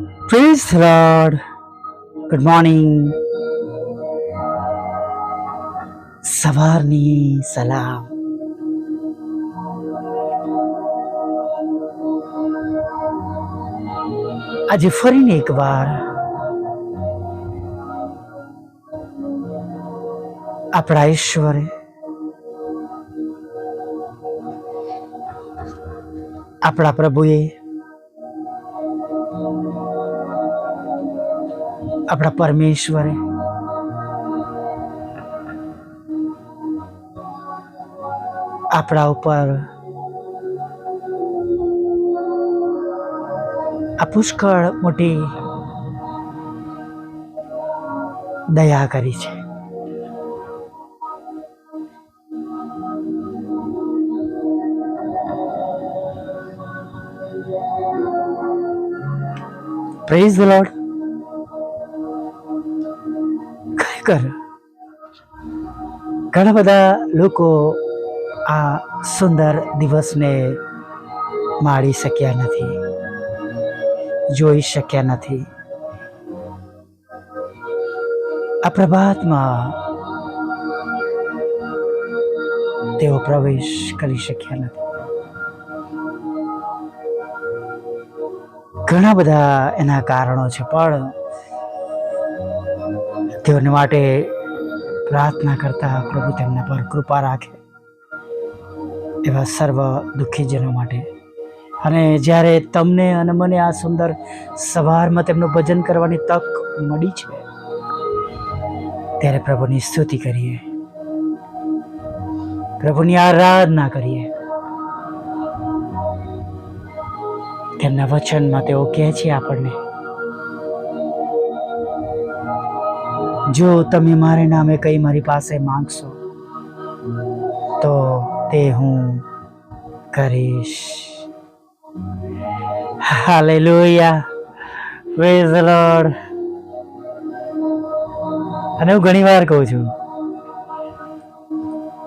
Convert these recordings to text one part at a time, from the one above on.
Praise lord good morning સવારની સલામ આજે ફરીને એકવાર આપણા ઈશ્વરે આપણા પ્રભુએ આપણા પરમેશ્વરે. આપણા ઉપર આ પુષ્કળ મોટી દયા કરી છે. પ્રેઝ ધ લોર્ડ ખરેખર ઘણા બધા લોકો આ સુંદર દિવસને માણી શક્યા નથી, જોઈ શક્યા નથી. આ પ્રભાતમાં તેઓ પ્રવેશ કરી શક્યા નથી. ઘણા બધા એના કારણો છે, પણ તેઓને માટે પ્રાર્થના કરતા પ્રભુ તેમના પર કૃપા રાખે એવા સર્વ દુઃખીજનો માટે. અને જ્યારે તમને અને મને આ સુંદર સવારમાં તેમનું ભજન કરવાની તક મળી છે, ત્યારે પ્રભુની સ્તુતિ કરીએ. પ્રભુની આરાધના કરીએ. તેમના વચનમાં તેઓ કહે છે આપણને, જો તમે મારે નામે કઈ મારી પાસે માંગશો, તો તે હું કરીશ. હાલેલુયા. પ્રેઝ લોર્ડ અને હું ઘણી વાર કહું છું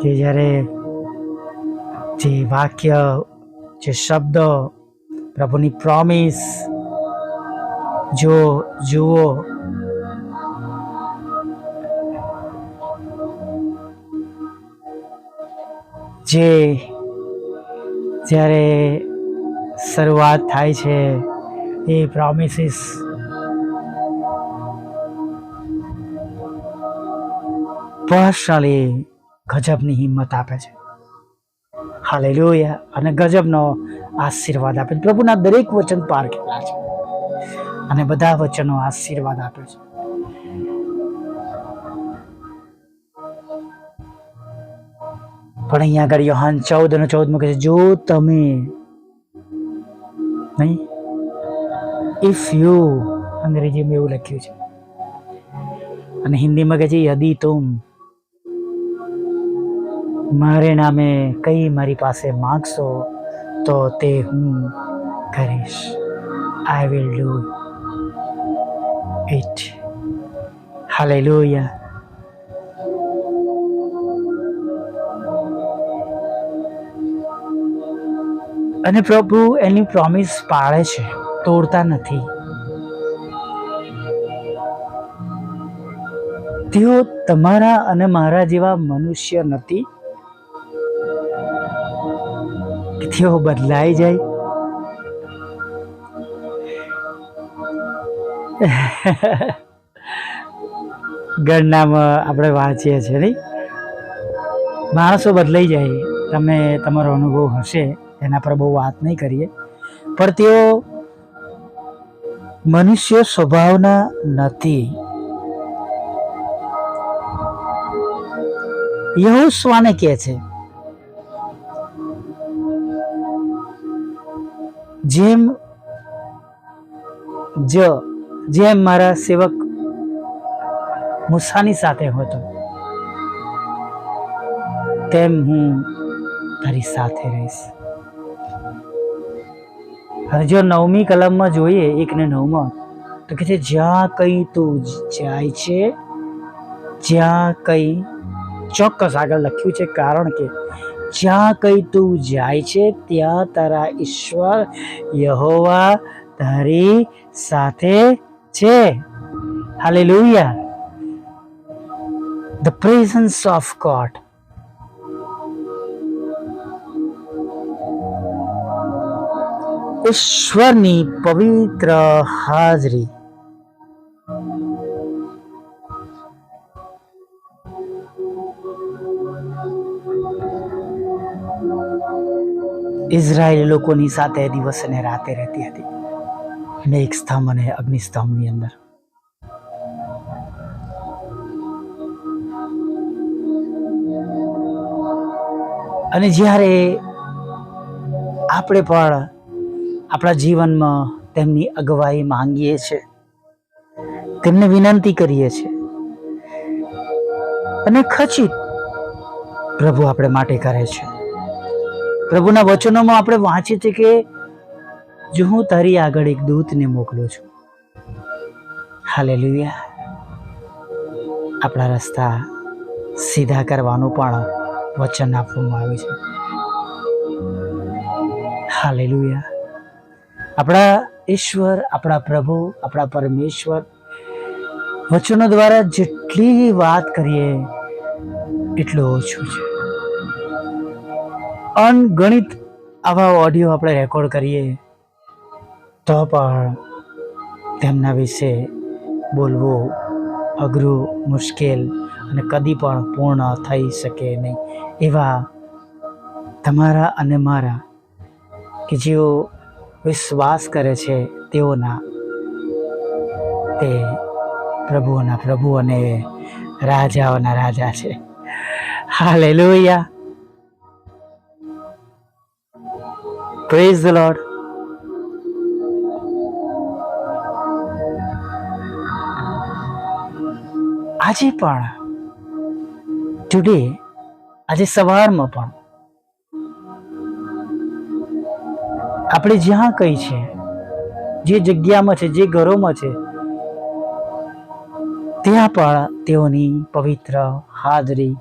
કે જ્યારે જે વાક્ય, જે શબ્દો પ્રભુની પ્રોમિસ જો જુઓ. જે જ્યારે શરૂઆત થાય છે, એ પ્રોમિસીસ પર્સનલી ગજબની હિંમત આપે છે. હાલે અને ગજબનો આશીર્વાદ આપે પ્રભુના દરેક વચન પાર કેટલા છે? અને બધા વચનો આશીર્વાદ આપે છે. પણ અહીંયા આગળ યોહાન ચૌદ અને ચૌદમાં કહે છે, જો તમે નહીં ઇફ યુ અંગ્રેજીમાં એવું લખ્યું છે. અને હિન્દીમાં કહે છે, યદી તુમ, મારે નામે કઈ મારી પાસે માગશો તો તે હું કરીશ. I will do it hallelujah અને પ્રભુ એની પ્રોમિસ પાળે છે, તોડતા નથી. તેઓ તમારા અને મારા જેવા મનુષ્ય નથી. કે તેઓ બદલાઈ જાય. ગણનામાં આપણે વાંચીએ છીએ, નહીં? માણસો બદલાઈ જાય. તમે, તમારો અનુભવ હશે, એના પર બહુ વાત નહીં કરીએ. પણ તેઓ મનુષ્ય સ્વભાવના નથી. યહોશવાને કહે છે જેમ જ, જેમ મારા સેવક મુસાની સાથે હતો, તેમ હું તારી સાથે રહીશ. હવે જો નવમી કલમમાં જોઈએ એક ને નવમાં, તો કે છે, જ્યાં કંઈ તું જાય છે, જ્યાં કંઈ ચોક્કસ આગળ લખ્યું છે, કારણ કે જ્યાં કઈ તું જાય છે, ત્યાં તારા ઈશ્વર યહોવા તારી સાથે છે. Hallelujah the presence of God ઈશ્વરની પવિત્ર હાજરી. ઇઝરાયેલ લોકોની સાથે દિવસ અને રાતે રહેતી હતી. મેઘ સ્તંભ અને અગ્નિસ્તંભની અંદર. અને જ્યારે આપણે પણ આપણા જીવનમાં તેમની અગવાઈ માંગીએ છીએ, તેમને વિનંતી કરીએ છીએ, અને ખચિત પ્રભુ આપણે માટે કરે છે. પ્રભુના વચનોમાં આપણે વાંચીએ છીએ કે જો હું તારી આગળ એક દૂતને મોકલું છું. હાલેલુયા. આપણા રસ્તા સીધા કરવાનું પણ વચન આપવામાં આવ્યું છે. હાલેલુયા. આપણા ઈશ્વર, આપણા પ્રભુ, આપણા પરમેશ્વર વચનો દ્વારા જેટલી વાત કરીએ, એટલું ઓછું છે. અનગણિત આવા ઓડિયો આપણે રેકોર્ડ કરીએ, તો પણ તેમના વિશે બોલવું અઘરું મુશ્કેલ અને કદી પણ પૂર્ણ થઈ શકે નહીં. એવા તમારા અને મારા કે જેઓ વિશ્વાસ કરે છે તેઓના તે પ્રભુઓના પ્રભુ અને રાજાઓના રાજા છે. હાલેલુયા. પ્રેઝ ધ લોર્ડ આજે પણ ટુડે આજે સવારમાં પણ, આપણે જ્યાં કઈ છે, જે જગ્યામાં છે, જે ઘરોમાં છે, ત્યાં પણ તેઓની પવિત્ર હાજરી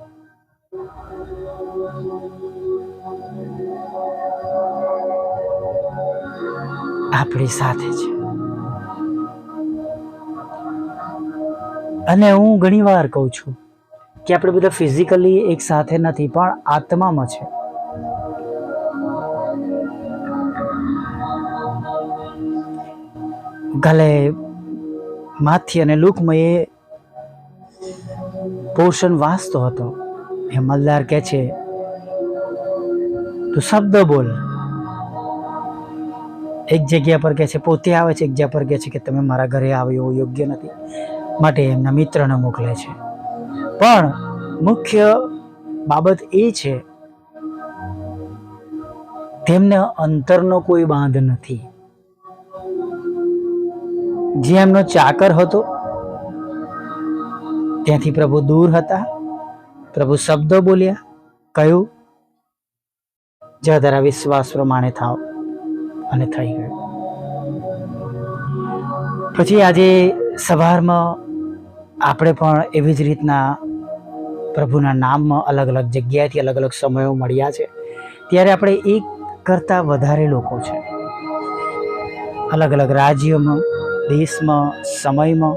આપણી સાથે છે. અને હું ઘણી વાર કહું છું કે આપણે બધા ફિઝિકલી એક સાથે નથી, પણ આત્મામાં છે. ગલે માથી અને લુકમયે પોષણ વાંચતો હતો. એ મલદાર કહે છે, તું શબ્દ બોલ. એક જગ્યા પર કહે છે, પોતે આવે છે, એક જગ્યા પર કહે છે કે તમે મારા ઘરે આવો એવું યોગ્ય નથી. માટે એમના મિત્રને મોકલે છે. પણ મુખ્ય બાબત એ છે, તેમને અંતરનો કોઈ બાંધ નથી. જે એમનો ચાકર હતો, ત્યાંથી પ્રભુ દૂર હતા. પ્રભુ શબ્દો બોલ્યા, કહ્યું, જરા વિશ્વાસ પ્રમાણે થાવ. અને થઈ ગયું. પછી આજે સવારમાં આપણે પણ એવી જ રીતના પ્રભુના નામમાં અલગ અલગ જગ્યાએથી અલગ અલગ સમયો મળ્યા છે. ત્યારે આપણે એક કરતાં વધારે લોકો છે. અલગ અલગ રાજ્યોમાં, દેશમાં, સમયમાં,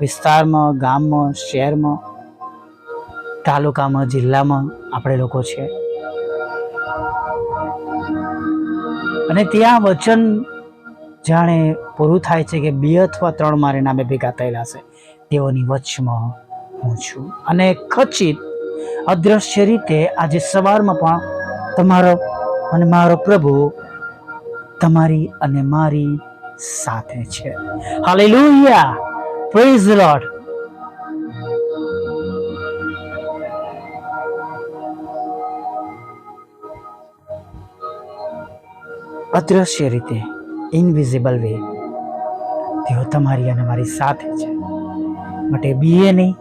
વિસ્તારમાં, ગામમાં, શહેરમાં, તાલુકામાં, જિલ્લામાં આપણે લોકો છે. અને ત્યાં વચન જાણે પૂરું થાય છે કે બે અથવા ત્રણ મારે નામે ભેગા થયેલા છે. તેઓની વચમાં હું છું. અને ખચિત, અદ્રશ્ય રીતે આજે સવારમાં પણ તમારો અને મારો પ્રભુ તમારી અને મારી સાથે છે. હાલેલુયા પ્રેઝ લોર્ડ અદ્રશ્ય રીતે ઇનવિઝિબલ વે તેઓ તમારી અને મારી સાથે છે. માટે બીએ નહીં,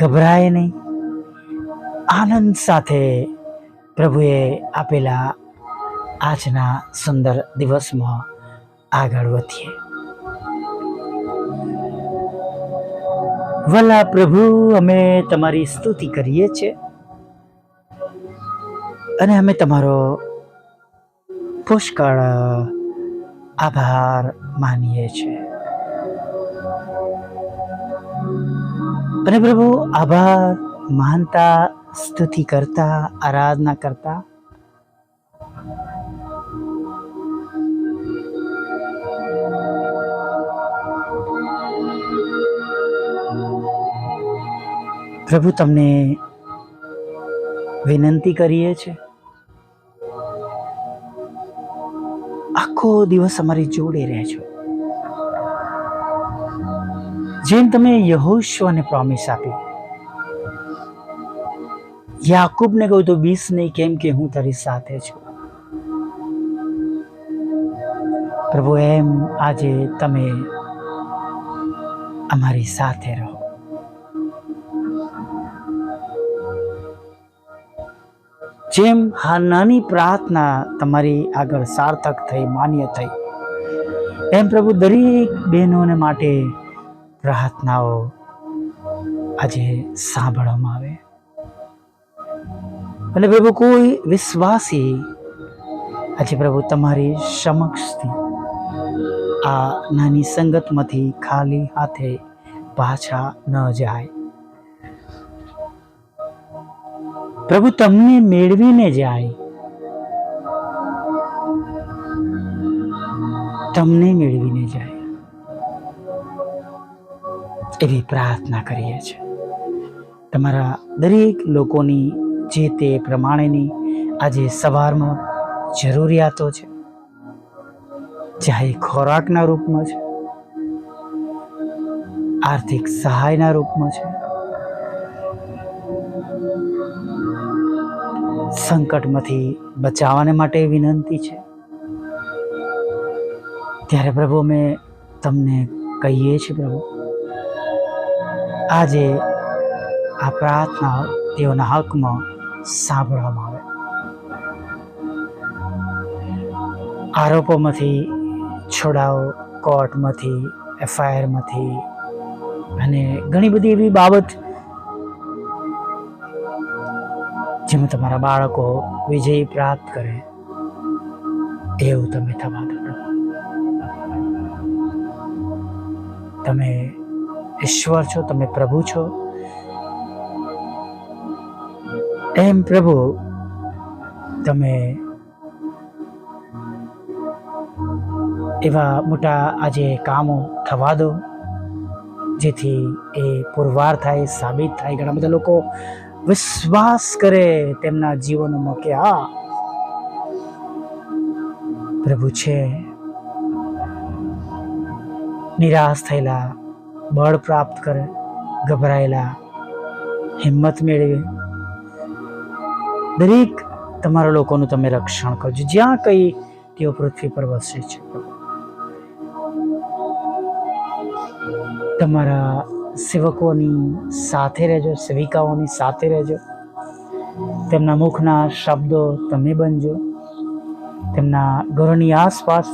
ગભરાય નહીં. આનંદ સાથે પ્રભુએ આપેલા આજના સુંદર દિવસમાં આગળ વધીએ. વલા પ્રભુ, અમે તમારી સ્તુતિ કરીએ છીએ. અને અમે તમારો પુષ્કળ આભાર માનીએ છીએ. અને પ્રભુ, આભાર માનતા, સ્તુતિ કરતા, આરાધના કરતા. પ્રભુ, તમને વિનંતી કરીએ છે આખો દિવસ અમારી જોડે રહેજો. જેમ તમે યહોશ્વને પ્રોમિસ આપી. યાકુબને કહ્યું તો બીસ નહીં, કેમ કે હું તારી સાથે છું. પ્રભુ, એમ આજે તમે અમારી સાથે રહો. જેમ આ નાની પ્રાર્થના તમારી આગળ સાર્થક થઈ, માન્ય થઈ, એમ પ્રભુ દરેક બહેનોને માટે પ્રાર્થનાઓ આજે સાંભળવામાં આવે. અને પ્રભુ કોઈ વિશ્વાસી આજે પ્રભુ તમારી સમક્ષથી આ નાની સંગતમાંથી ખાલી હાથે પાછા ન જાય. પ્રભુ તમને મેળવીને જાય. તમને મેળવીને જાય. એવી પ્રાર્થના કરીએ છીએ તમારા દરેક લોકોની જે તે પ્રમાણેની આજે સવારમાં જરૂરિયાતો છે, ચાહે ખોરાકના રૂપમાં છે, આર્થિક સહાયના રૂપમાં છે સંકટમાંથી બચાવવાને માટે વિનંતી છે. ત્યારે પ્રભુ, અમે તમને કહીએ છીએ પ્રભુ, આજે આ પ્રાર્થના તેઓના હકમાં સાંભળવામાં આવે. આરોપોમાંથી, છોડાવો કોર્ટમાંથી, એફઆઈઆરમાંથી અને ઘણી બધી એવી બાબત જેમાં તમારા બાળકો વિજય પ્રાપ્ત કરે, એવું તમે થવા દો. તમે ઈશ્વર છો, તમે પ્રભુ છો. એમ પ્રભુ, તમે એવા મોટા આજે કામો થવા દો, જેથી એ પુરવાર થાય, સાબિત થાય. ઘણા બધા લોકો વિશ્વાસ કરે તેમના જીવનમાં કે આ પ્રભુ છે. નિરાશ થયેલા, બળ પ્રાપ્ત કરે, ગભરાયેલા, હિંમત મેળવે. દરેક તમારા લોકોનું તમે રક્ષણ કરજો. જ્યાં કઈ તેઓ પૃથ્વી પર વસે છે. તમારા સેવકોની સાથે રહેજો, સેવિકાઓની સાથે રહેજો. તેમના મુખના શબ્દો તમે બનજો. તેમના ઘરોની આસપાસ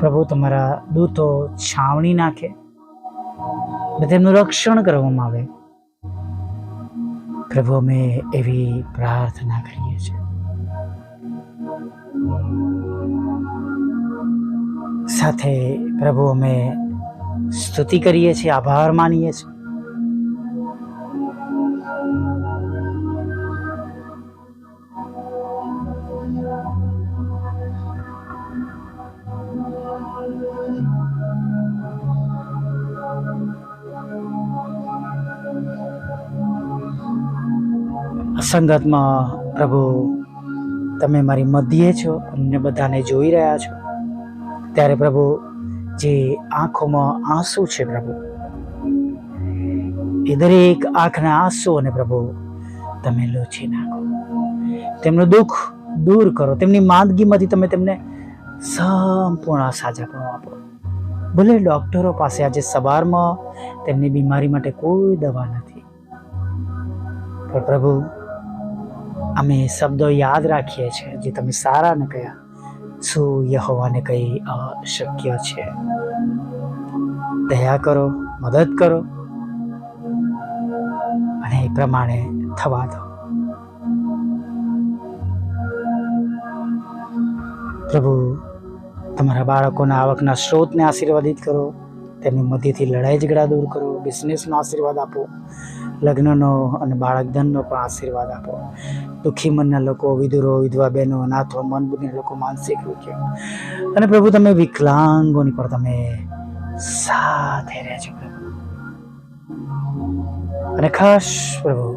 પ્રભુ તમારા દૂતો છાવણી નાખે. અને તેમનું રક્ષણ કરવામાં આવે. પ્રભુ, અમે એવી પ્રાર્થના કરીએ છીએ. સાથે પ્રભુ, અમે સ્તુતિ કરીએ છીએ, આભાર માનીએ છીએ. સંગતમાં પ્રભુ, તમે મારી મધ્યે છો અમને બધાને જોઈ રહ્યા છો. ત્યારે પ્રભુ જે આંખોમાં આંસુ છે પ્રભુ. એ દરેક આંખના આંસુઓને પ્રભુ, તમે લોચી નાખો. તેમનું દુઃખ દૂર કરો. તેમની માંદગીમાંથી તમે તેમને સંપૂર્ણ સાજાપણું આપો. ભલે ડૉક્ટરો પાસે આજે સવારમાં તેમની બીમારી માટે કોઈ દવા નથી. પણ પ્રભુ, અમે શબ્દો યાદ રાખીએ છીએ જે તમે સારા ને કયા શું યહોવાને કંઈ અશક્ય છે? દયા કરો, મદદ કરો. અને એ પ્રમાણે થવા દો. પ્રભુ, તમારા બાળકોના આવકના સ્ત્રોતને આશીર્વાદિત કરો. તેમની મધ્યથી લડાઈ ઝઘડા દૂર કરો. બિઝનેસનો આશીર્વાદ આપો. લગ્નનો અને બાળકધનનો પણ આશીર્વાદ આપો. દુઃખી મનના લોકો, વિધુરો, વિધવા બહેનો અનાથો મન બુદ્ધિના લોકો માનસિક રોગ્યો અને પ્રભુ, તમે વિકલાંગોની પણ તમે સાથે રહેજો પ્રભુ. અને ખાસ પ્રભુ,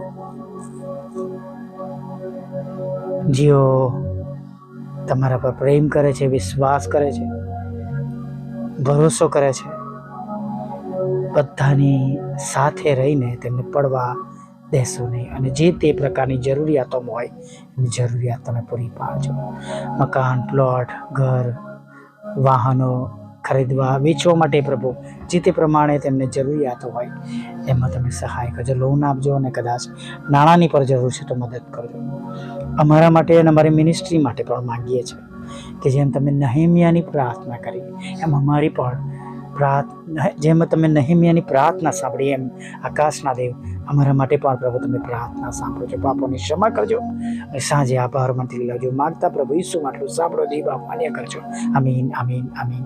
જેઓ તમારા પર પ્રેમ કરે છે, વિશ્વાસ કરે છે, ભરોસો કરે છે બધાની સાથે રહીને તેમને પડવા દેશો નહીં. અને જે તે પ્રકારની જરૂરિયાતોમાં હોય, એની જરૂરિયાત તમે પૂરી પાડજો. મકાન, પ્લોટ, ઘર, વાહનો ખરીદવા, વેચવા માટે પ્રભુ, જે તે પ્રમાણે તેમને જરૂરિયાતો હોય, એમાં તમે સહાય કરજો. લોન આપજો અને કદાચ નાણાંની પર જરૂર છે તો મદદ કરજો. અમારા માટે અને અમારી મિનિસ્ટ્રી માટે પણ માંગીએ છીએ કે જેમ તમે નહેમિયાની પ્રાર્થના કરી, એમ અમારી પણ પ્રાર્થના જેમ તમે નહેમિયાની પ્રાર્થના સાંભળી એમ આકાશના દેવ અમારા માટે પણ પ્રભુ તમે પ્રાર્થના સાંભળો છો. પાપોની ક્ષમા કરજો અને સાંજે આભાર મંત્રી લાવજો માગતા પ્રભુ ઈસુ માટલું સાંભળો દેવ માન્ય કરજો. અમીન અમીન અમીન